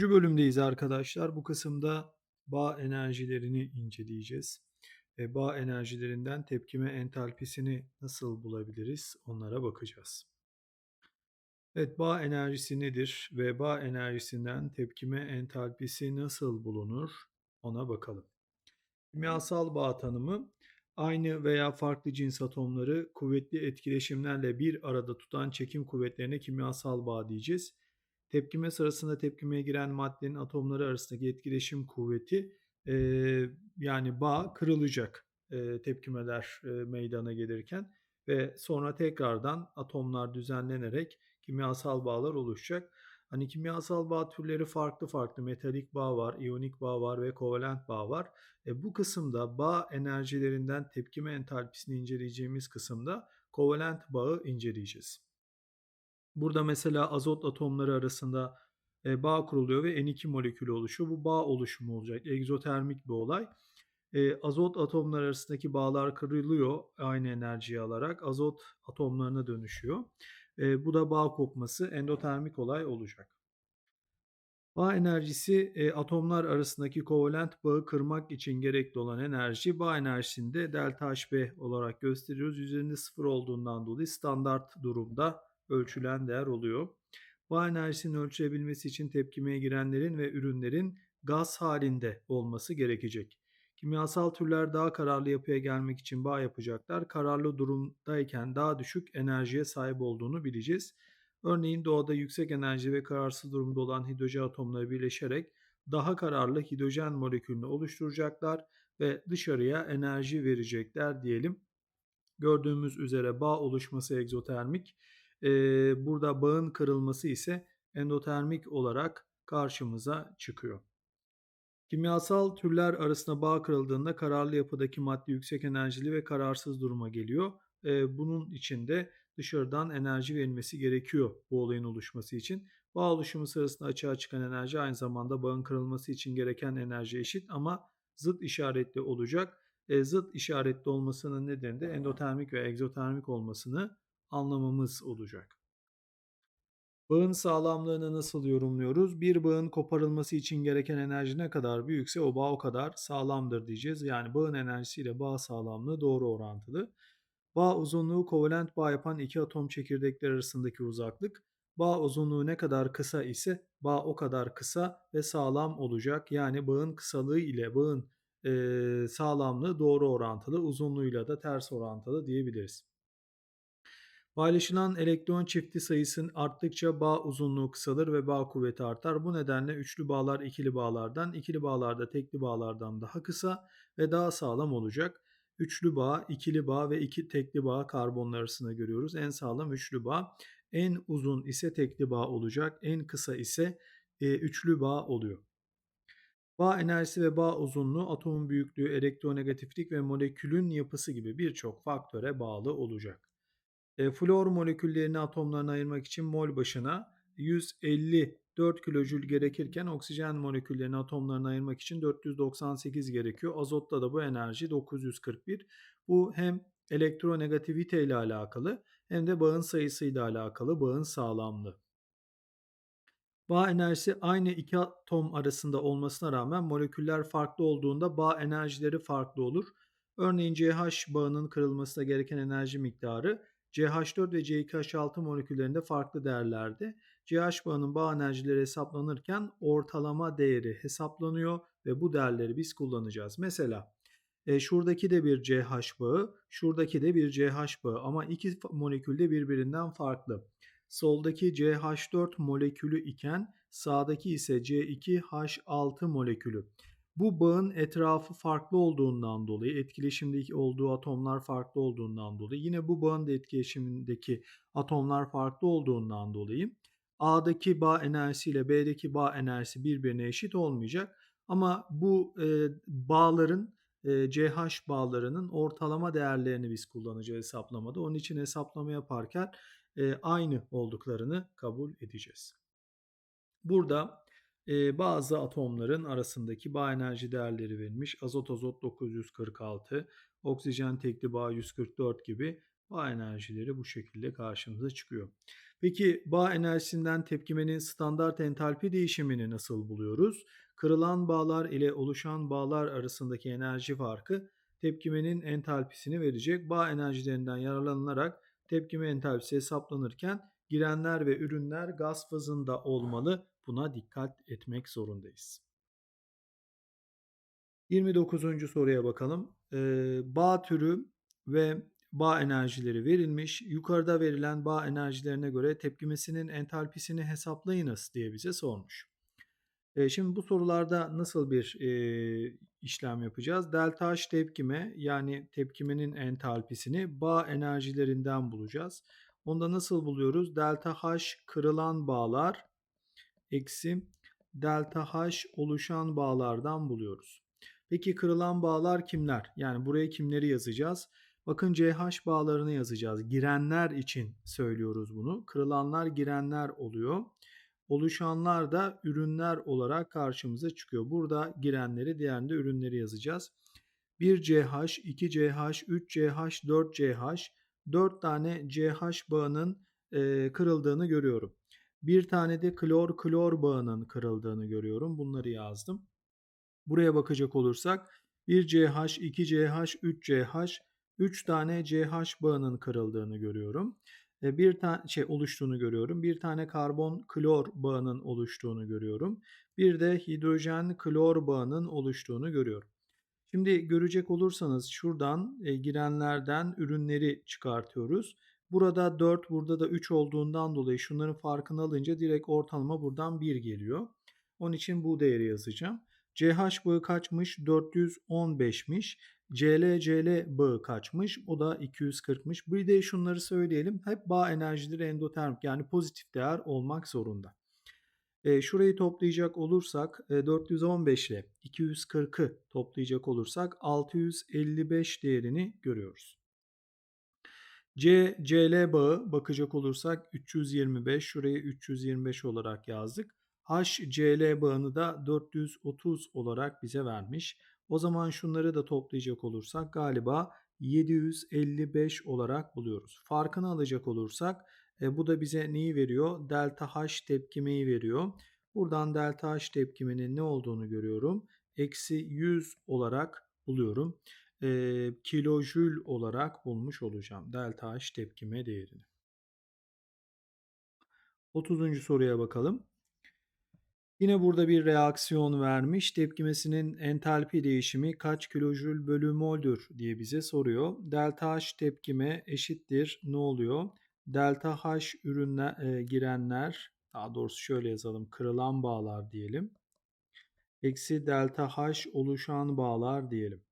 Bölümdeyiz arkadaşlar. Bu kısımda bağ enerjilerini inceleyeceğiz. Ve bağ enerjilerinden tepkime entalpisini nasıl bulabiliriz onlara bakacağız. Evet bağ enerjisi nedir ve bağ enerjisinden tepkime entalpisi nasıl bulunur ona bakalım. Kimyasal bağ tanımı aynı veya farklı cins atomları kuvvetli etkileşimlerle bir arada tutan çekim kuvvetlerine kimyasal bağ diyeceğiz. Tepkime sırasında tepkimeye giren maddenin atomları arasındaki etkileşim kuvveti e, yani bağ kırılacak e, tepkimeler e, meydana gelirken ve sonra tekrardan atomlar düzenlenerek kimyasal bağlar oluşacak. Hani kimyasal bağ türleri farklı farklı. Metalik bağ var, iyonik bağ var ve kovalent bağ var. E, bu kısımda bağ enerjilerinden tepkime entalpisini inceleyeceğimiz kısımda kovalent bağı inceleyeceğiz. Burada mesela azot atomları arasında e, bağ kuruluyor ve N2 molekülü oluşuyor. Bu bağ oluşumu olacak. Egzotermik bir olay. E, azot atomları arasındaki bağlar kırılıyor aynı enerjiyi alarak. Azot atomlarına dönüşüyor. E, bu da bağ kopması endotermik olay olacak. Bağ enerjisi atomlar arasındaki kovalent bağı kırmak için gerekli olan enerji. Bağ enerjisini de delta Hb olarak gösteriyoruz. Üzerinde sıfır olduğundan dolayı standart durumda ölçülen değer oluyor. Bağ enerjisinin ölçülebilmesi için tepkimeye girenlerin ve ürünlerin gaz halinde olması gerekecek. Kimyasal türler daha kararlı yapıya gelmek için bağ yapacaklar. Kararlı durumdayken daha düşük enerjiye sahip olduğunu bileceğiz. Örneğin doğada yüksek enerji ve kararsız durumda olan hidrojen atomları birleşerek daha kararlı hidrojen molekülünü oluşturacaklar ve dışarıya enerji verecekler diyelim. Gördüğümüz üzere bağ oluşması egzotermik, burada bağın kırılması ise endotermik olarak karşımıza çıkıyor. Kimyasal türler arasında bağ kırıldığında kararlı yapıdaki madde yüksek enerjili ve kararsız duruma geliyor. Bunun için de dışarıdan enerji verilmesi gerekiyor bu olayın oluşması için. Bağ oluşumu sırasında açığa çıkan enerji aynı zamanda bağın kırılması için gereken enerji eşit ama zıt işaretli olacak. Zıt işaretli olmasının nedeni de endotermik ve egzotermik olmasını anlamamız olacak. Bağın sağlamlığını nasıl yorumluyoruz? Bir bağın koparılması için gereken enerji ne kadar büyükse o bağ o kadar sağlamdır diyeceğiz. Yani bağın enerjisiyle bağ sağlamlığı doğru orantılı. Bağ uzunluğu kovalent bağ yapan iki atom çekirdekler arasındaki uzaklık. Bağ uzunluğu ne kadar kısa ise bağ o kadar kısa ve sağlam olacak. Yani bağın kısalığı ile bağın e, sağlamlığı doğru orantılı, uzunluğuyla da ters orantılı diyebiliriz. Paylaşılan elektron çifti sayısının arttıkça bağ uzunluğu kısalır ve bağ kuvveti artar. Bu nedenle üçlü bağlar ikili bağlardan, ikili bağlarda tekli bağlardan daha kısa ve daha sağlam olacak. Üçlü bağ, ikili bağ ve iki tekli bağ karbonlar arasında görüyoruz. En sağlam üçlü bağ, en uzun ise tekli bağ olacak, en kısa ise e, üçlü bağ oluyor. Bağ enerjisi ve bağ uzunluğu, atomun büyüklüğü, elektronegatiflik ve molekülün yapısı gibi birçok faktöre bağlı olacak. E, flor moleküllerini atomlarına ayırmak için mol başına 154 kilojül gerekirken oksijen moleküllerini atomlarına ayırmak için 498 gerekiyor. Azotta da bu enerji 941. Bu hem elektronegativite ile alakalı hem de bağın sayısıyla alakalı bağın sağlamlığı. Bağ enerjisi aynı iki atom arasında olmasına rağmen moleküller farklı olduğunda bağ enerjileri farklı olur. Örneğin CH bağının kırılmasına gereken enerji miktarı CH4 ve C2H6 moleküllerinde farklı değerlerde. CH bağının bağ enerjileri hesaplanırken ortalama değeri hesaplanıyor ve bu değerleri biz kullanacağız. Mesela e, şuradaki de bir CH bağı, şuradaki de bir CH bağı ama iki molekül de birbirinden farklı. Soldaki CH4 molekülü iken sağdaki ise C2H6 molekülü. Bu bağın etrafı farklı olduğundan dolayı, etkileşimdeki olduğu atomlar farklı olduğundan dolayı, yine bu bağın da etkileşimindeki atomlar farklı olduğundan dolayı A'daki bağ enerjisi ile B'deki bağ enerjisi birbirine eşit olmayacak. Ama bu e, bağların e, CH bağlarının ortalama değerlerini biz kullanacağız hesaplamada. Onun için hesaplama yaparken e, aynı olduklarını kabul edeceğiz. Burada bazı atomların arasındaki bağ enerji değerleri verilmiş. Azot azot 946, oksijen tekli bağ 144 gibi Bağ enerjileri bu şekilde karşımıza çıkıyor. Peki bağ enerjisinden tepkimenin standart entalpi değişimini nasıl buluyoruz? Kırılan bağlar ile oluşan bağlar arasındaki enerji farkı tepkimenin entalpisini verecek. Bağ enerjilerinden yararlanılarak tepkime entalpisi hesaplanırken girenler ve ürünler gaz fazında olmalı. Buna dikkat etmek zorundayız. 29. soruya bakalım. Bağ türü ve bağ enerjileri verilmiş. Yukarıda verilen bağ enerjilerine göre tepkimesinin entalpisini hesaplayınız diye bize sormuş. Şimdi bu sorularda nasıl bir e, işlem yapacağız? Delta H tepkime yani tepkimenin entalpisini bağ enerjilerinden bulacağız. Onda nasıl buluyoruz? Delta H kırılan bağlar eksi delta H oluşan bağlardan buluyoruz. Peki kırılan bağlar kimler? Yani buraya kimleri yazacağız? Bakın CH bağlarını yazacağız. Girenler için söylüyoruz bunu. Kırılanlar girenler oluyor. Oluşanlar da ürünler olarak karşımıza çıkıyor. Burada girenleri, diğerinde ürünleri yazacağız. 1CH, 2CH, 3CH, 4CH, 4 tane CH bağının kırıldığını görüyorum. Bir tane de klor klor bağının kırıldığını görüyorum. Bunları yazdım. Buraya bakacak olursak 1CH, 2CH, 3CH, 3 tane CH bağının kırıldığını görüyorum. E, bir tane şey oluştuğunu görüyorum. Bir tane karbon klor bağının oluştuğunu görüyorum. Bir de hidrojen klor bağının oluştuğunu görüyorum. Şimdi görecek olursanız şuradan e, girenlerden ürünleri çıkartıyoruz. Burada 4 burada da 3 olduğundan dolayı şunların farkını alınca direkt ortalama buradan 1 geliyor. Onun için bu değeri yazacağım. CH bağı kaçmış? 415'miş. CL CL bağı kaçmış? O da 240'mış. Bir de şunları söyleyelim. Hep bağ enerjileri endotermik yani pozitif değer olmak zorunda. E, şurayı toplayacak olursak e, 415 ile 240'ı toplayacak olursak 655 değerini görüyoruz. C, CL bağı bakacak olursak 325 şurayı 325 olarak yazdık. HCl bağını da 430 olarak bize vermiş. O zaman şunları da toplayacak olursak galiba 755 olarak buluyoruz. Farkını alacak olursak e, bu da bize neyi veriyor? Delta H tepkimeyi veriyor. Buradan delta H tepkiminin ne olduğunu görüyorum. Eksi 100 olarak buluyorum. E, kilojül olarak bulmuş olacağım delta H tepkime değerini. 30. soruya bakalım. Yine burada bir reaksiyon vermiş. Tepkimesinin entalpi değişimi kaç kilojül bölü mol'dür diye bize soruyor. Delta H tepkime eşittir. Ne oluyor? Delta H ürünler e, girenler daha doğrusu şöyle yazalım. Kırılan bağlar diyelim. Eksi delta H oluşan bağlar diyelim.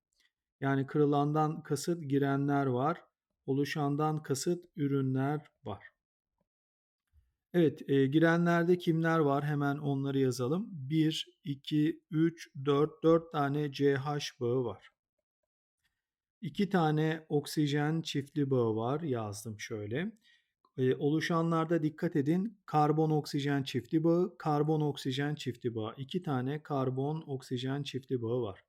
Yani kırılandan kasıt girenler var. Oluşandan kasıt ürünler var. Evet, e, girenlerde kimler var? Hemen onları yazalım. 1, 2, 3, 4, 4 tane CH bağı var. 2 tane oksijen çiftli bağı var. Yazdım şöyle. E, oluşanlarda dikkat edin. Karbon oksijen çiftli bağı, karbon oksijen çiftli bağı. 2 tane karbon oksijen çiftli bağı var.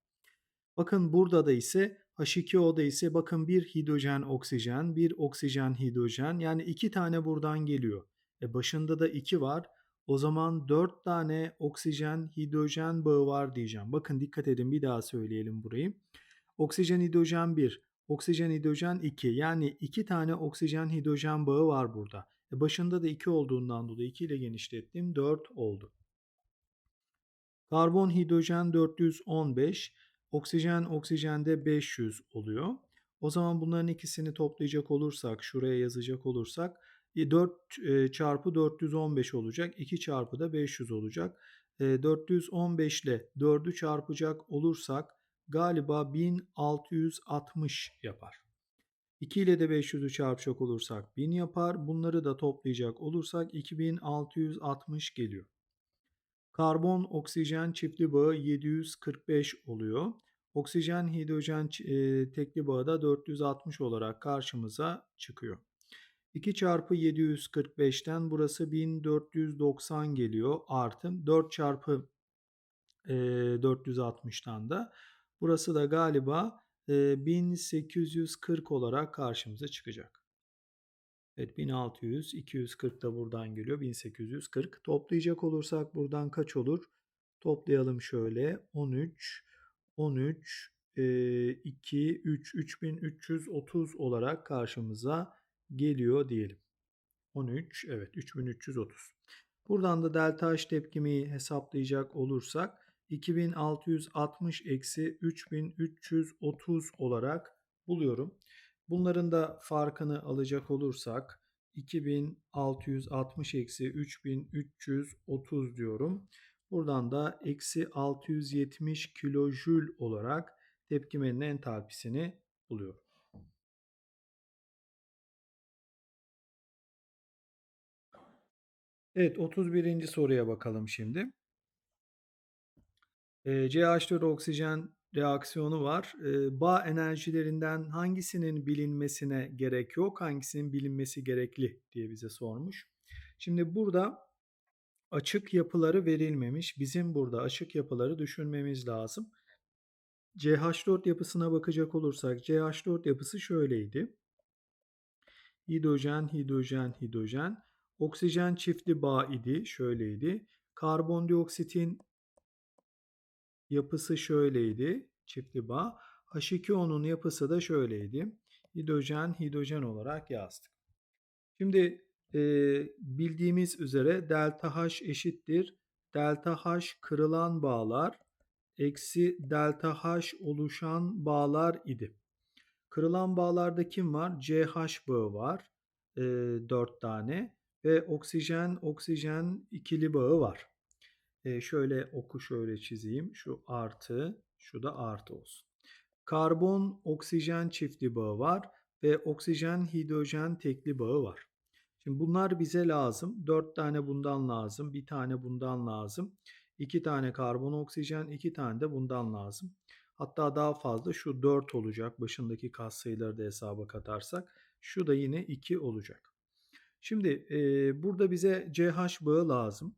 Bakın burada da ise H2O'da ise bakın bir hidrojen oksijen, bir oksijen hidrojen yani iki tane buradan geliyor. E başında da 2 var. O zaman 4 tane oksijen hidrojen bağı var diyeceğim. Bakın dikkat edin bir daha söyleyelim burayı. Oksijen hidrojen 1, oksijen hidrojen 2 yani 2 tane oksijen hidrojen bağı var burada. E başında da 2 olduğundan dolayı 2 ile genişlettim 4 oldu. Karbon hidrojen 415, oksijen oksijende 500 oluyor. O zaman bunların ikisini toplayacak olursak, şuraya yazacak olursak 4 e, çarpı 415 olacak. 2 çarpı da 500 olacak. 415 e, ile 4'ü çarpacak olursak galiba 1660 yapar. 2 ile de 500'ü çarpacak olursak 1000 yapar. Bunları da toplayacak olursak 2660 geliyor. Karbon oksijen çiftli bağı 745 oluyor. Oksijen hidrojen e, tekli bağı da 460 olarak karşımıza çıkıyor. 2 çarpı 745'ten burası 1490 geliyor artı 4 çarpı e, 460'tan da burası da galiba e, 1840 olarak karşımıza çıkacak. Evet 1600, 240 da buradan geliyor 1840. Toplayacak olursak buradan kaç olur? Toplayalım şöyle 13, 13, e, 2, 3, 3330 olarak karşımıza geliyor diyelim. 13, evet 3330. Buradan da delta H tepkimi hesaplayacak olursak 2660 eksi 3330 olarak buluyorum. Bunların da farkını alacak olursak 2660 eksi 3330 diyorum. Buradan da eksi 670 kilojül olarak tepkimenin entalpisini buluyorum. Evet 31. soruya bakalım şimdi. Ee, CH4 oksijen reaksiyonu var. Ee, bağ enerjilerinden hangisinin bilinmesine gerek yok, hangisinin bilinmesi gerekli diye bize sormuş. Şimdi burada açık yapıları verilmemiş. Bizim burada açık yapıları düşünmemiz lazım. CH4 yapısına bakacak olursak CH4 yapısı şöyleydi. Hidrojen, hidrojen, hidrojen. Oksijen çiftli bağ idi, şöyleydi. Karbondioksitin yapısı şöyleydi, çiftli bağ. H2O'nun yapısı da şöyleydi. Hidrojen, hidrojen olarak yazdık. Şimdi e, bildiğimiz üzere delta H eşittir. Delta H kırılan bağlar eksi delta H oluşan bağlar idi. Kırılan bağlarda kim var? CH bağı var. E, 4 tane ve oksijen oksijen ikili bağı var. Şöyle oku şöyle çizeyim. Şu artı, şu da artı olsun. Karbon oksijen çiftli bağı var ve oksijen hidrojen tekli bağı var. Şimdi bunlar bize lazım. 4 tane bundan lazım. Bir tane bundan lazım. 2 tane karbon oksijen, 2 tane de bundan lazım. Hatta daha fazla şu 4 olacak. Başındaki katsayıları da hesaba katarsak. Şu da yine 2 olacak. Şimdi e, burada bize CH bağı lazım.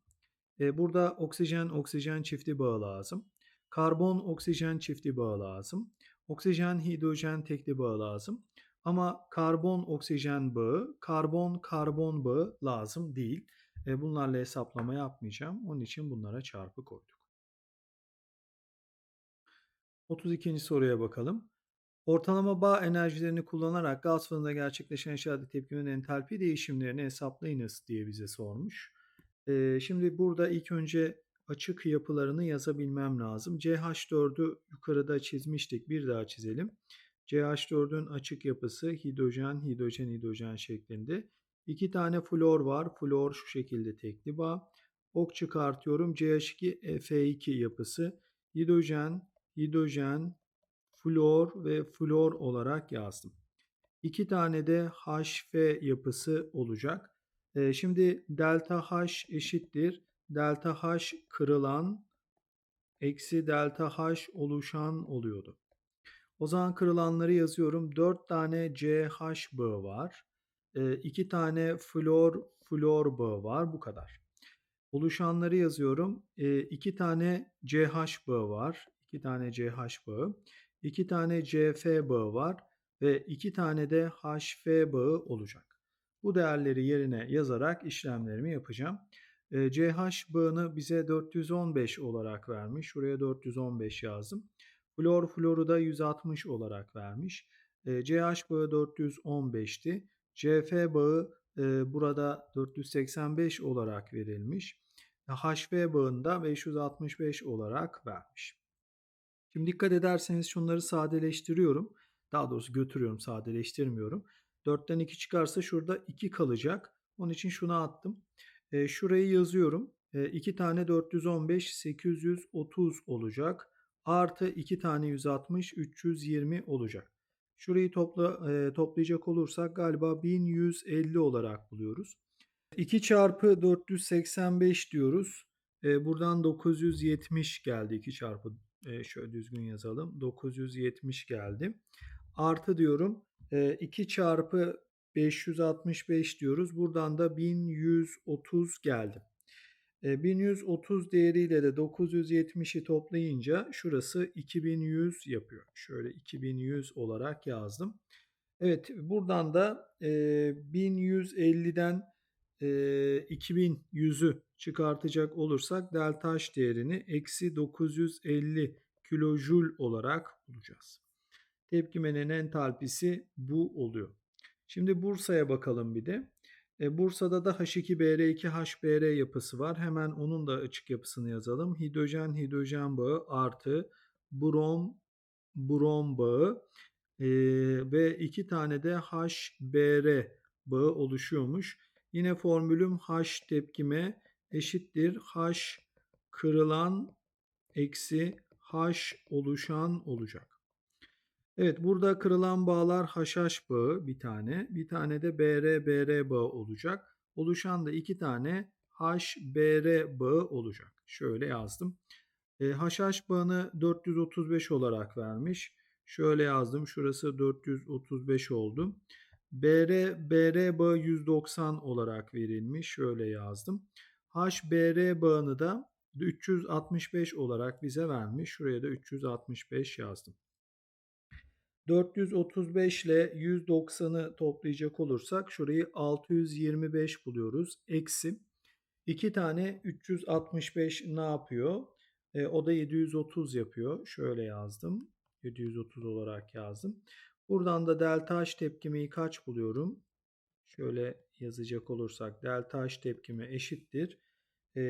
E, burada oksijen oksijen çifti bağı lazım. Karbon oksijen çifti bağı lazım. Oksijen hidrojen tekli bağı lazım. Ama karbon oksijen bağı, karbon karbon bağı lazım değil. E, bunlarla hesaplama yapmayacağım. Onun için bunlara çarpı koyduk. 32. soruya bakalım. Ortalama bağ enerjilerini kullanarak gaz fırında gerçekleşen aşağıdaki tepkimenin entalpi değişimlerini hesaplayınız diye bize sormuş. Şimdi burada ilk önce açık yapılarını yazabilmem lazım. CH4'ü yukarıda çizmiştik. Bir daha çizelim. CH4'ün açık yapısı hidrojen, hidrojen, hidrojen şeklinde. İki tane flor var. Flor şu şekilde tekli bağ. Ok çıkartıyorum. CH2, F2 yapısı. Hidrojen, hidrojen, flor ve flor olarak yazdım. İki tane de HF yapısı olacak. Şimdi delta H eşittir. Delta H kırılan eksi delta H oluşan oluyordu. O zaman kırılanları yazıyorum. 4 tane CH bağı var. 2 e, tane flor flor bağı var. Bu kadar. Oluşanları yazıyorum. 2 e, tane CH bağı var. 2 tane CH bağı. 2 tane CF bağı var. Ve 2 tane de HF bağı olacak. Bu değerleri yerine yazarak işlemlerimi yapacağım. CH bağını bize 415 olarak vermiş. Şuraya 415 yazdım. Flor floru da 160 olarak vermiş. CH bağı 415'ti. CF bağı burada 485 olarak verilmiş. HV bağında 565 olarak vermiş. Şimdi dikkat ederseniz şunları sadeleştiriyorum. Daha doğrusu götürüyorum sadeleştirmiyorum. 4'ten 2 çıkarsa şurada 2 kalacak. Onun için şunu attım. E, şurayı yazıyorum. E, 2 tane 415 830 olacak artı 2 tane 160 320 olacak. Şurayı topla, e, toplayacak olursak galiba 1150 olarak buluyoruz. 2 çarpı 485 diyoruz. E, buradan 970 geldi 2 çarpı e, şöyle düzgün yazalım. 970 geldi. Artı diyorum 2 çarpı 565 diyoruz. Buradan da 1130 geldi. 1130 e, değeriyle de 970'i toplayınca şurası 2100 yapıyor. Şöyle 2100 olarak yazdım. Evet, buradan da eee 1150'den eee 2100'ü çıkartacak olursak delta H değerini eksi 950 kilojül olarak bulacağız. Tepkimenin entalpisi bu oluyor. Şimdi Bursa'ya bakalım bir de. E, Bursa'da da H2BR2HBr yapısı var. Hemen onun da açık yapısını yazalım. Hidrojen hidrojen bağı artı brom brom bağı e, ve iki tane de HBr bağı oluşuyormuş. Yine formülüm H tepkime eşittir H kırılan eksi H oluşan olacak. Evet burada kırılan bağlar HH bağı bir tane. Bir tane de BR BR bağı olacak. Oluşan da iki tane HBr bağı olacak. Şöyle yazdım. E, HH bağını 435 olarak vermiş. Şöyle yazdım. Şurası 435 oldu. BR BR bağı 190 olarak verilmiş. Şöyle yazdım. HBr bağını da 365 olarak bize vermiş. Şuraya da 365 yazdım. 435 ile 190'ı toplayacak olursak şurayı 625 buluyoruz. Eksi 2 tane 365 ne yapıyor? E, o da 730 yapıyor. Şöyle yazdım. 730 olarak yazdım. Buradan da delta H tepkimeyi kaç buluyorum? Şöyle yazacak olursak delta H tepkime eşittir. E,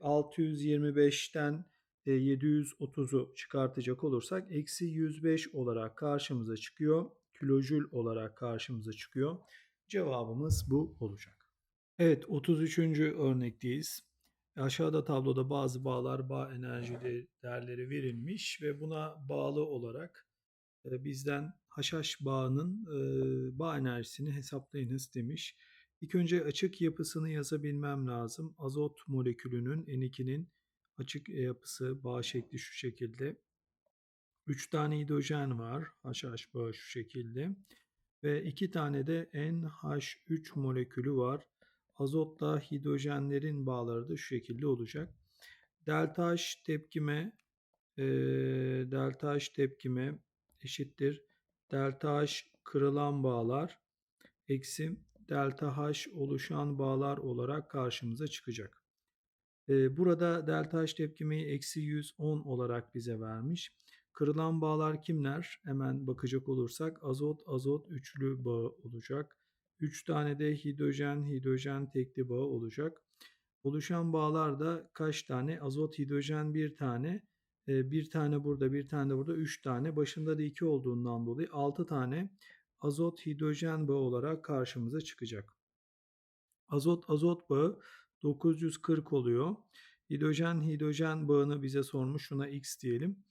625'ten 730'u çıkartacak olursak eksi 105 olarak karşımıza çıkıyor. Kilojül olarak karşımıza çıkıyor. Cevabımız bu olacak. Evet 33. örnekteyiz. Aşağıda tabloda bazı bağlar bağ enerji değerleri verilmiş ve buna bağlı olarak bizden haşhaş bağının bağ enerjisini hesaplayınız demiş. İlk önce açık yapısını yazabilmem lazım. Azot molekülünün N2'nin Açık yapısı bağ şekli şu şekilde. 3 tane hidrojen var. HH bağı şu şekilde. Ve 2 tane de NH3 molekülü var. Azotla hidrojenlerin bağları da şu şekilde olacak. Delta H tepkime e, delta H tepkime eşittir. Delta H kırılan bağlar eksi delta H oluşan bağlar olarak karşımıza çıkacak. Burada delta H tepkimeyi eksi 110 olarak bize vermiş. Kırılan bağlar kimler? Hemen bakacak olursak azot azot üçlü bağı olacak. 3 tane de hidrojen hidrojen tekli bağı olacak. Oluşan bağlar da kaç tane? Azot hidrojen bir tane. Bir tane burada bir tane burada 3 tane. Başında da 2 olduğundan dolayı 6 tane azot hidrojen bağı olarak karşımıza çıkacak. Azot azot bağı 940 oluyor. Hidrojen hidrojen bağını bize sormuş. Şuna X diyelim.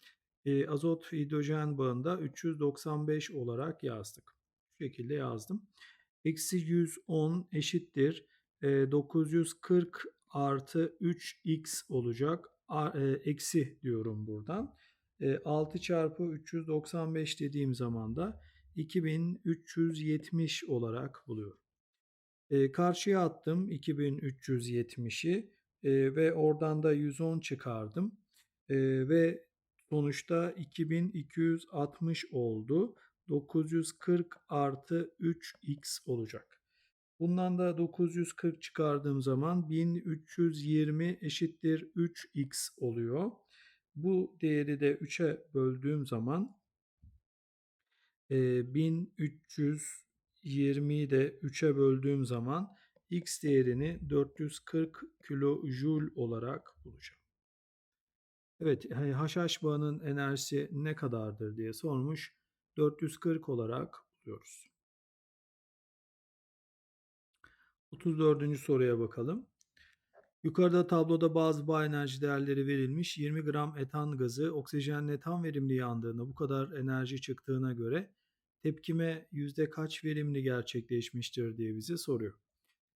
E, azot hidrojen bağında 395 olarak yazdık. Şu şekilde yazdım. Eksi 110 eşittir. E, 940 artı 3x olacak. A, e, eksi diyorum buradan. E, 6 çarpı 395 dediğim zaman da 2370 olarak buluyorum. E, karşıya attım 2370'i e, ve oradan da 110 çıkardım. E, ve sonuçta 2260 oldu. 940 artı 3x olacak. Bundan da 940 çıkardığım zaman 1320 eşittir 3x oluyor. Bu değeri de 3'e böldüğüm zaman e, 1300 20'yi de 3'e böldüğüm zaman x değerini 440 kilojoule olarak bulacağım. Evet, HH bağının enerjisi ne kadardır diye sormuş. 440 olarak buluyoruz. 34. soruya bakalım. Yukarıda tabloda bazı bağ enerji değerleri verilmiş. 20 gram etan gazı oksijenle tam verimli yandığında bu kadar enerji çıktığına göre tepkime yüzde kaç verimli gerçekleşmiştir diye bize soruyor.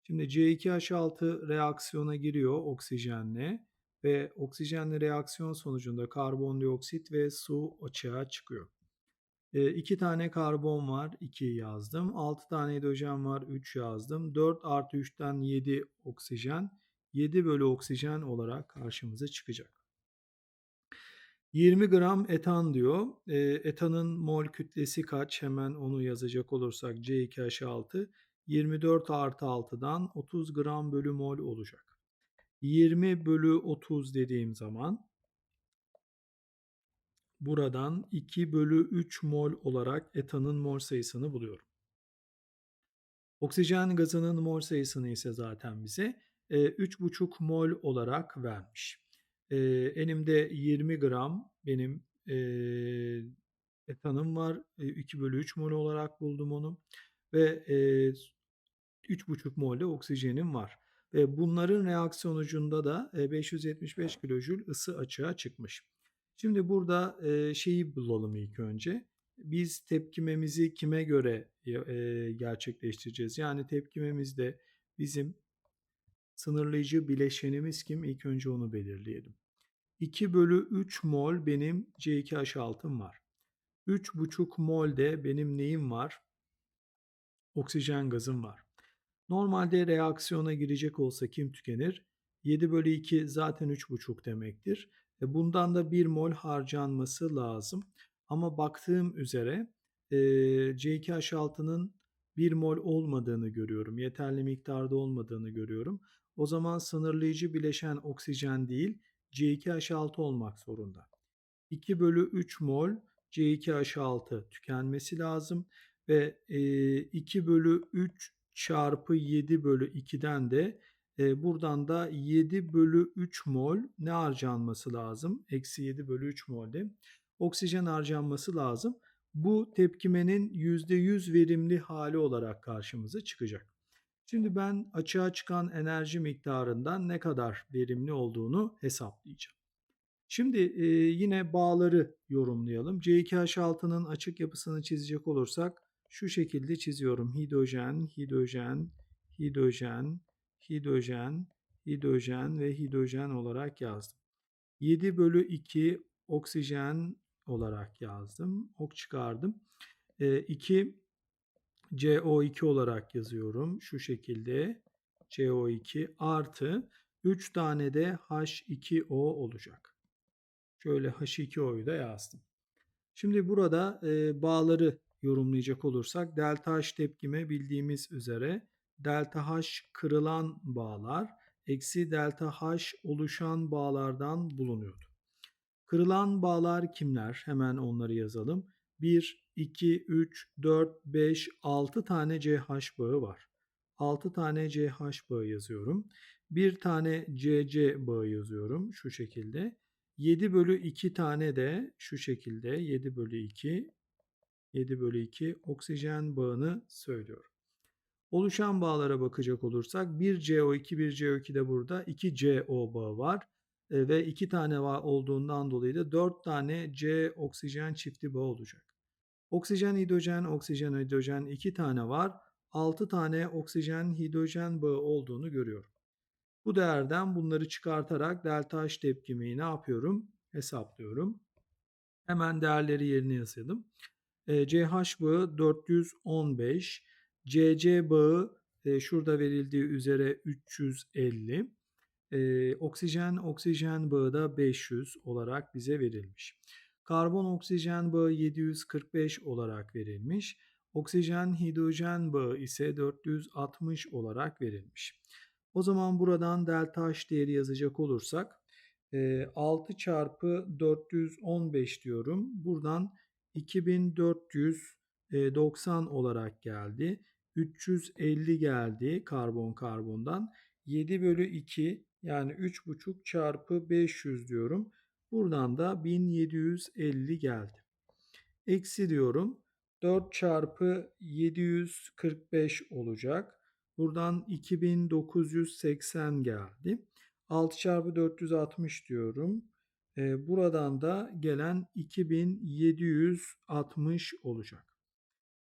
Şimdi C2H6 reaksiyona giriyor oksijenle ve oksijenle reaksiyon sonucunda karbondioksit ve su açığa çıkıyor. E, iki tane karbon var 2 yazdım. 6 tane hidrojen var 3 yazdım. 4 artı 3'ten 7 oksijen 7 bölü oksijen olarak karşımıza çıkacak. 20 gram etan diyor. Eee, etanın mol kütlesi kaç? Hemen onu yazacak olursak C2H6 24 artı 6'dan 30 gram bölü mol olacak. 20 bölü 30 dediğim zaman buradan 2 bölü 3 mol olarak etanın mol sayısını buluyorum. Oksijen gazının mol sayısını ise zaten bize e, 3,5 mol olarak vermiş. E, elimde 20 gram benim e, etanım var. E, 2 bölü 3 mol olarak buldum onu. Ve e, 3,5 mol de oksijenim var. Ve bunların reaksiyon sonucunda da 575 kilojül ısı açığa çıkmış. Şimdi burada şeyi bulalım ilk önce. Biz tepkimemizi kime göre gerçekleştireceğiz? Yani tepkimemizde bizim sınırlayıcı bileşenimiz kim? İlk önce onu belirleyelim. 2 bölü 3 mol benim C2H6'm var. 3,5 mol de benim neyim var? Oksijen gazım var. Normalde reaksiyona girecek olsa kim tükenir? 7 bölü 2 zaten 3,5 demektir. E bundan da 1 mol harcanması lazım. Ama baktığım üzere e, C2H6'nın 1 mol olmadığını görüyorum. Yeterli miktarda olmadığını görüyorum. O zaman sınırlayıcı bileşen oksijen değil C2H6 olmak zorunda. 2 bölü 3 mol C2H6 tükenmesi lazım ve e, 2 bölü 3 çarpı 7 bölü 2'den de buradan da 7 bölü 3 mol ne harcanması lazım? Eksi 7 bölü 3 molde oksijen harcanması lazım. Bu tepkimenin %100 verimli hali olarak karşımıza çıkacak. Şimdi ben açığa çıkan enerji miktarından ne kadar verimli olduğunu hesaplayacağım. Şimdi e, yine bağları yorumlayalım. C2H6'nın açık yapısını çizecek olursak şu şekilde çiziyorum. Hidrojen, hidrojen, hidrojen, hidrojen, hidrojen ve hidrojen olarak yazdım. 7 bölü 2 oksijen olarak yazdım. Ok çıkardım. E, 2 CO2 olarak yazıyorum. Şu şekilde CO2 artı 3 tane de H2O olacak. Şöyle H2O'yu da yazdım. Şimdi burada e, bağları yorumlayacak olursak delta H tepkime bildiğimiz üzere delta H kırılan bağlar eksi delta H oluşan bağlardan bulunuyordu. Kırılan bağlar kimler? Hemen onları yazalım. 1, 2, 3, 4, 5, 6 tane CH bağı var. 6 tane CH bağı yazıyorum. Bir tane CC bağı yazıyorum şu şekilde. 7 bölü 2 tane de şu şekilde 7 bölü 2 7 bölü 2 oksijen bağını söylüyorum. Oluşan bağlara bakacak olursak 1 CO2 1 CO2 de burada 2 CO bağı var e, ve 2 tane var olduğundan dolayı da 4 tane C oksijen çifti bağı olacak. Oksijen hidrojen oksijen hidrojen 2 tane var. 6 tane oksijen hidrojen bağı olduğunu görüyorum. Bu değerden bunları çıkartarak delta H tepkimeyi ne yapıyorum? Hesaplıyorum. Hemen değerleri yerine yazalım. E, CH bağı 415, CC bağı e, şurada verildiği üzere 350, e, oksijen oksijen bağı da 500 olarak bize verilmiş. Karbon oksijen bağı 745 olarak verilmiş. Oksijen hidrojen bağı ise 460 olarak verilmiş. O zaman buradan delta H değeri yazacak olursak 6 çarpı 415 diyorum. Buradan 2490 olarak geldi. 350 geldi karbon karbondan. 7 bölü 2 yani 3,5 çarpı 500 diyorum. Buradan da 1750 geldi. Eksi diyorum. 4 çarpı 745 olacak. Buradan 2980 geldi. 6 çarpı 460 diyorum. Ee, buradan da gelen 2760 olacak.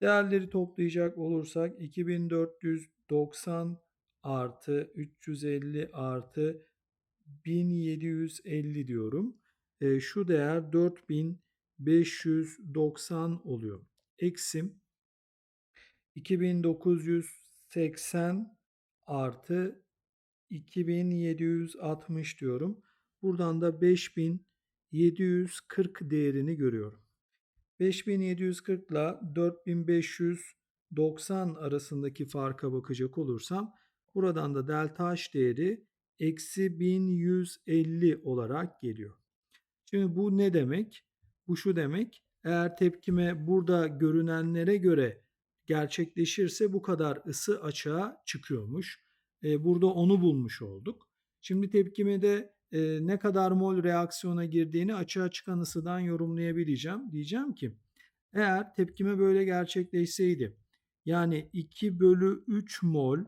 Değerleri toplayacak olursak 2490 artı 350 artı 1750 diyorum. E, şu değer 4590 oluyor. Eksim 2980 artı 2760 diyorum. Buradan da 5000 5740 değerini görüyorum. 5740 ile 4590 arasındaki farka bakacak olursam buradan da delta H değeri eksi 1150 olarak geliyor. Şimdi bu ne demek? Bu şu demek. Eğer tepkime burada görünenlere göre gerçekleşirse bu kadar ısı açığa çıkıyormuş. E, burada onu bulmuş olduk. Şimdi tepkimede e, ne kadar mol reaksiyona girdiğini açığa çıkan ısıdan yorumlayabileceğim. Diyeceğim ki eğer tepkime böyle gerçekleşseydi yani 2 bölü 3 mol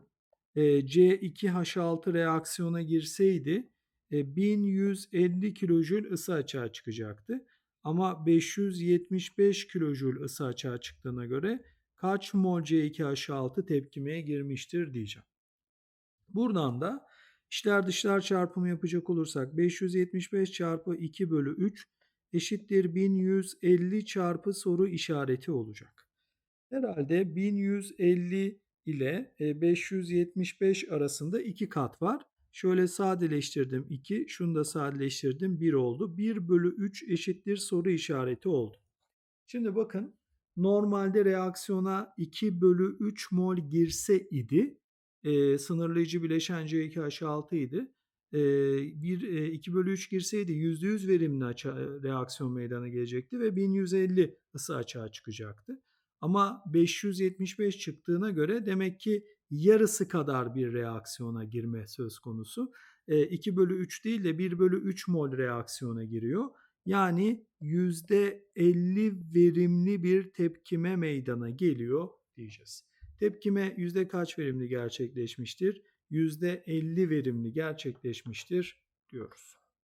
C2H6 reaksiyona girseydi e, 1150 kilojül ısı açığa çıkacaktı. Ama 575 kilojül ısı açığa çıktığına göre kaç mol C2H6 tepkimeye girmiştir diyeceğim. Buradan da içler dışlar çarpımı yapacak olursak 575 çarpı 2 bölü 3 eşittir 1150 çarpı soru işareti olacak. Herhalde 1150 ile 575 arasında iki kat var. Şöyle sadeleştirdim 2, şunu da sadeleştirdim 1 oldu. 1 bölü 3 eşittir soru işareti oldu. Şimdi bakın normalde reaksiyona 2 bölü 3 mol girse idi e, sınırlayıcı bileşen C2H6 idi. E, bir, e, 2 bölü 3 girseydi %100 verimli açığa, reaksiyon meydana gelecekti ve 1150 ısı açığa çıkacaktı. Ama 575 çıktığına göre demek ki yarısı kadar bir reaksiyona girme söz konusu. E, 2 bölü 3 değil de 1 bölü 3 mol reaksiyona giriyor. Yani %50 verimli bir tepkime meydana geliyor diyeceğiz. Tepkime yüzde kaç verimli gerçekleşmiştir? Yüzde 50 verimli gerçekleşmiştir diyoruz.